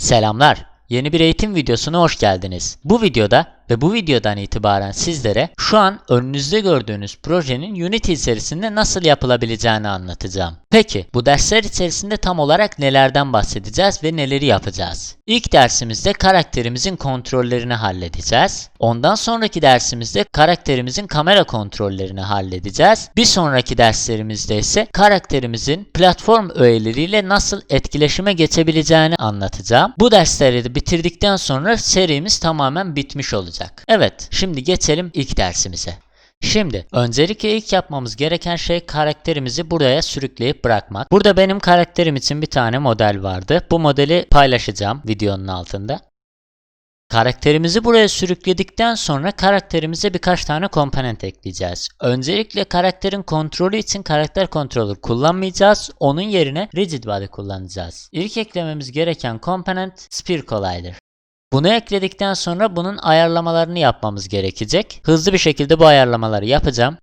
Selamlar. Yeni bir eğitim videosuna hoş geldiniz. Bu videoda ve bu videodan itibaren sizlere şu an önünüzde gördüğünüz projenin Unity içerisinde nasıl yapılabileceğini anlatacağım. Peki bu dersler içerisinde tam olarak nelerden bahsedeceğiz ve neleri yapacağız? İlk dersimizde karakterimizin kontrollerini halledeceğiz. Ondan sonraki dersimizde karakterimizin kamera kontrollerini halledeceğiz. Bir sonraki derslerimizde ise karakterimizin platform öğeleriyle nasıl etkileşime geçebileceğini anlatacağım. Bu dersleri de bitirdikten sonra serimiz tamamen bitmiş olacak. Evet, şimdi geçelim ilk dersimize. Şimdi öncelikle ilk yapmamız gereken şey karakterimizi buraya sürükleyip bırakmak. Burada benim karakterim için bir tane model vardı. Bu modeli paylaşacağım videonun altında. Karakterimizi buraya sürükledikten sonra karakterimize birkaç tane komponent ekleyeceğiz. Öncelikle karakterin kontrolü için karakter controller kullanmayacağız. Onun yerine rigid body kullanacağız. İlk eklememiz gereken komponent Sphere Collider. Bunu ekledikten sonra bunun ayarlamalarını yapmamız gerekecek. Hızlı bir şekilde bu ayarlamaları yapacağım.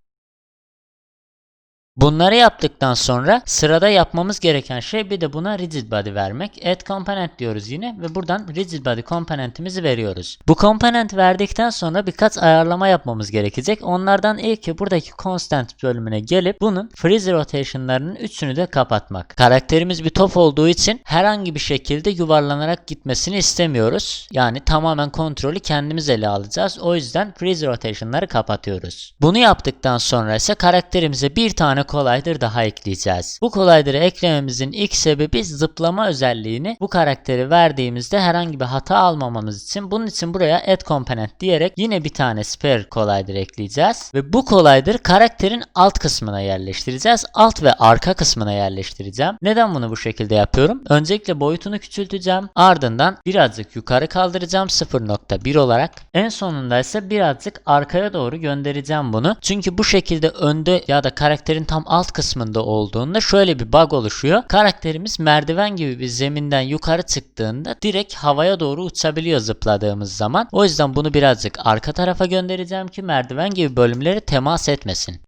Bunları yaptıktan sonra sırada yapmamız gereken şey bir de buna rigid body vermek. Add component diyoruz yine ve buradan rigid body komponentimizi veriyoruz. Bu komponent verdikten sonra birkaç ayarlama yapmamız gerekecek. Onlardan ilki buradaki constant bölümüne gelip bunun freeze rotation'larının üçünü de kapatmak. Karakterimiz bir top olduğu için herhangi bir şekilde yuvarlanarak gitmesini istemiyoruz. Yani tamamen kontrolü kendimiz ele alacağız. O yüzden freeze rotation'ları kapatıyoruz. Bunu yaptıktan sonra ise karakterimize bir tane collider daha ekleyeceğiz. Bu collider'ı eklememizin ilk sebebi zıplama özelliğini bu karakteri verdiğimizde herhangi bir hata almamamız için bunun için buraya add component diyerek yine bir tane spare collider ekleyeceğiz ve bu collider karakterin alt kısmına yerleştireceğiz. Alt ve arka kısmına yerleştireceğim. Neden bunu bu şekilde yapıyorum? Öncelikle boyutunu küçülteceğim. Ardından birazcık yukarı kaldıracağım 0.1 olarak. En sonunda ise birazcık arkaya doğru göndereceğim bunu. Çünkü bu şekilde önde ya da karakterin tam alt kısmında olduğunda şöyle bir bug oluşuyor. Karakterimiz merdiven gibi bir zeminden yukarı çıktığında direkt havaya doğru uçabiliyor zıpladığımız zaman. O yüzden bunu birazcık arka tarafa göndereceğim ki merdiven gibi bölümleri temas etmesin.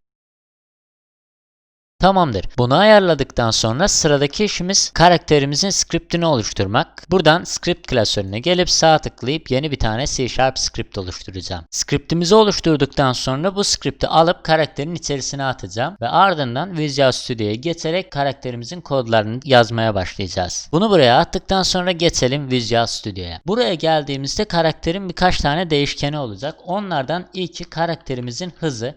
Tamamdır. Bunu ayarladıktan sonra sıradaki işimiz karakterimizin scriptini oluşturmak. Buradan script klasörüne gelip sağ tıklayıp yeni bir tane C Sharp script oluşturacağım. Scriptimizi oluşturduktan sonra bu scripti alıp karakterin içerisine atacağım ve ardından Visual Studio'ya geçerek karakterimizin kodlarını yazmaya başlayacağız. Bunu buraya attıktan sonra geçelim Visual Studio'ya. Buraya geldiğimizde karakterin birkaç tane değişkeni olacak. Onlardan ilki karakterimizin hızı.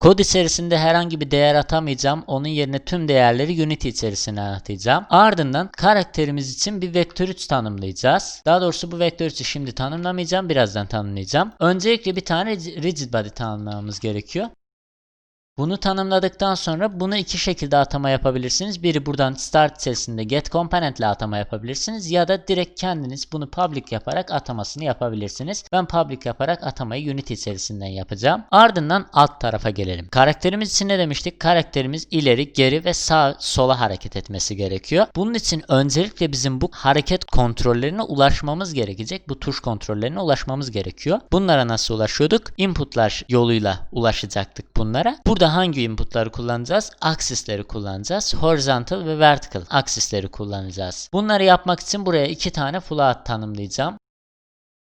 Kod içerisinde herhangi bir değer atamayacağım. Onun yerine tüm değerleri Unity içerisine atacağım. Ardından karakterimiz için bir vektör 3 tanımlayacağız. Daha doğrusu bu vektör 3'ü şimdi tanımlamayacağım. Birazdan tanımlayacağım. Öncelikle bir tane rigid body tanımlamamız gerekiyor. Bunu tanımladıktan sonra bunu iki şekilde atama yapabilirsiniz. Biri buradan start içerisinde get component ile atama yapabilirsiniz ya da direkt kendiniz bunu public yaparak atamasını yapabilirsiniz. Ben public yaparak atamayı Unity içerisinden yapacağım. Ardından alt tarafa gelelim. Karakterimiz için ne demiştik? Karakterimiz ileri, geri ve sağ sola hareket etmesi gerekiyor. Bunun için öncelikle bizim bu hareket kontrollerine ulaşmamız gerekecek. Bu tuş kontrollerine ulaşmamız gerekiyor. Bunlara nasıl ulaşıyorduk? Inputlar yoluyla ulaşacaktık bunlara. Burada hangi inputları kullanacağız? Aksisleri kullanacağız. Horizontal ve vertical aksisleri kullanacağız. Bunları yapmak için buraya iki tane float tanımlayacağım.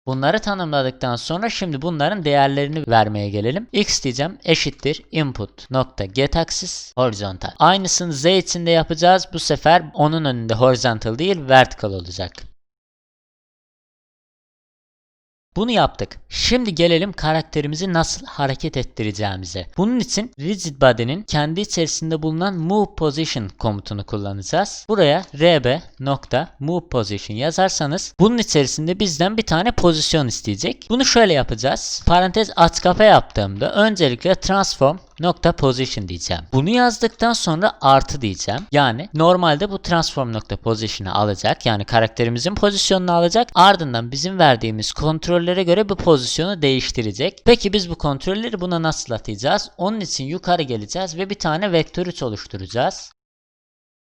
Bunları tanımladıktan sonra şimdi bunların değerlerini vermeye gelelim. X diyeceğim eşittir input nokta get axis horizontal. Aynısını Z için de yapacağız. Bu sefer onun önünde horizontal değil vertical olacak. Bunu yaptık. Şimdi gelelim karakterimizi nasıl hareket ettireceğimize. Bunun için rigid body'nin kendi içerisinde bulunan move position komutunu kullanacağız. Buraya rb nokta move yazarsanız bunun içerisinde bizden bir tane pozisyon isteyecek. Bunu şöyle yapacağız. Parantez aç kapa yaptığımda öncelikle transform nokta position diyeceğim. Bunu yazdıktan sonra artı diyeceğim. Yani normalde bu transform nokta position'ı alacak. Yani karakterimizin pozisyonunu alacak. Ardından bizim verdiğimiz kontrollere göre bu pozisyonu değiştirecek. Peki biz bu kontrolleri buna nasıl atacağız? Onun için yukarı geleceğiz ve bir tane vektör 3 oluşturacağız.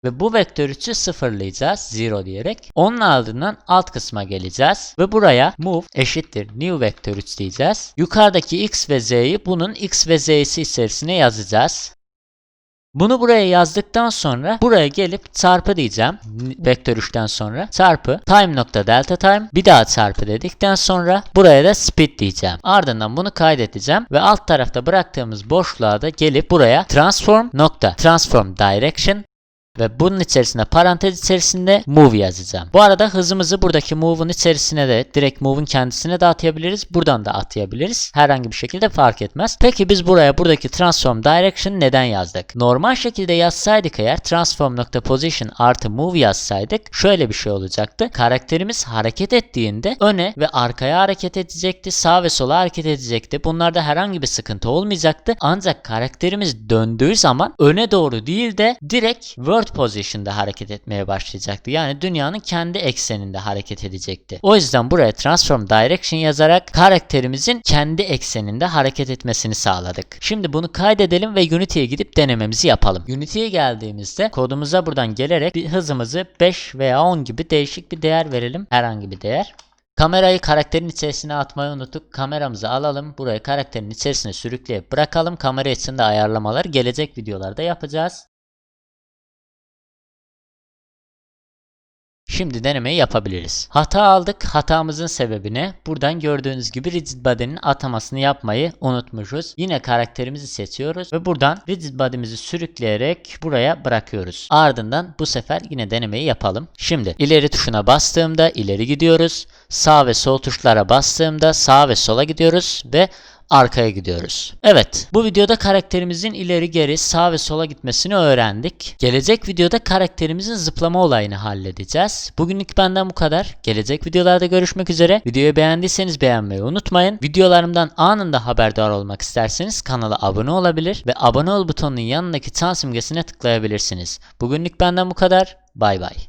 Ve bu vektör 3'ü sıfırlayacağız 0 diyerek. Onun ardından alt kısma geleceğiz. Ve buraya move eşittir new vektör 3 diyeceğiz. Yukarıdaki x ve z'yi bunun x ve z'si içerisine yazacağız. Bunu buraya yazdıktan sonra buraya gelip çarpı diyeceğim. Vektör 3'ten sonra çarpı time nokta delta time bir daha çarpı dedikten sonra buraya da speed diyeceğim. Ardından bunu kaydedeceğim ve alt tarafta bıraktığımız boşluğa da gelip buraya transform nokta transform direction ve bunun içerisine parantez içerisinde move yazacağım. Bu arada hızımızı buradaki move'un içerisine de direkt move'un kendisine de atayabiliriz. Buradan da atayabiliriz. Herhangi bir şekilde fark etmez. Peki biz buraya buradaki transform direction neden yazdık? Normal şekilde yazsaydık eğer transform.position artı move yazsaydık şöyle bir şey olacaktı. Karakterimiz hareket ettiğinde öne ve arkaya hareket edecekti. Sağ ve sola hareket edecekti. Bunlarda herhangi bir sıkıntı olmayacaktı. Ancak karakterimiz döndüğü zaman öne doğru değil de direkt world position'da hareket etmeye başlayacaktı. Yani dünyanın kendi ekseninde hareket edecekti. O yüzden buraya transform direction yazarak karakterimizin kendi ekseninde hareket etmesini sağladık. Şimdi bunu kaydedelim ve Unity'ye gidip denememizi yapalım. Unity'ye geldiğimizde kodumuza buradan gelerek bir hızımızı 5 veya 10 gibi değişik bir değer verelim. Herhangi bir değer. Kamerayı karakterin içerisine atmayı unuttuk. Kameramızı alalım. Buraya karakterin içerisine sürükleyip bırakalım. Kamera için de ayarlamalar gelecek videolarda yapacağız. Şimdi denemeyi yapabiliriz. Hata aldık. Hatamızın sebebini buradan gördüğünüz gibi rigid body'nin atamasını yapmayı unutmuşuz. Yine karakterimizi seçiyoruz ve buradan rigid body'mizi sürükleyerek buraya bırakıyoruz. Ardından bu sefer yine denemeyi yapalım. Şimdi ileri tuşuna bastığımda ileri gidiyoruz. Sağ ve sol tuşlara bastığımda sağ ve sola gidiyoruz ve arkaya gidiyoruz. Evet, bu videoda karakterimizin ileri geri sağ ve sola gitmesini öğrendik. Gelecek videoda karakterimizin zıplama olayını halledeceğiz. Bugünlük benden bu kadar. Gelecek videolarda görüşmek üzere. Videoyu beğendiyseniz beğenmeyi unutmayın. Videolarımdan anında haberdar olmak isterseniz kanala abone olabilir ve abone ol butonunun yanındaki çan simgesine tıklayabilirsiniz. Bugünlük benden bu kadar. Bay bay.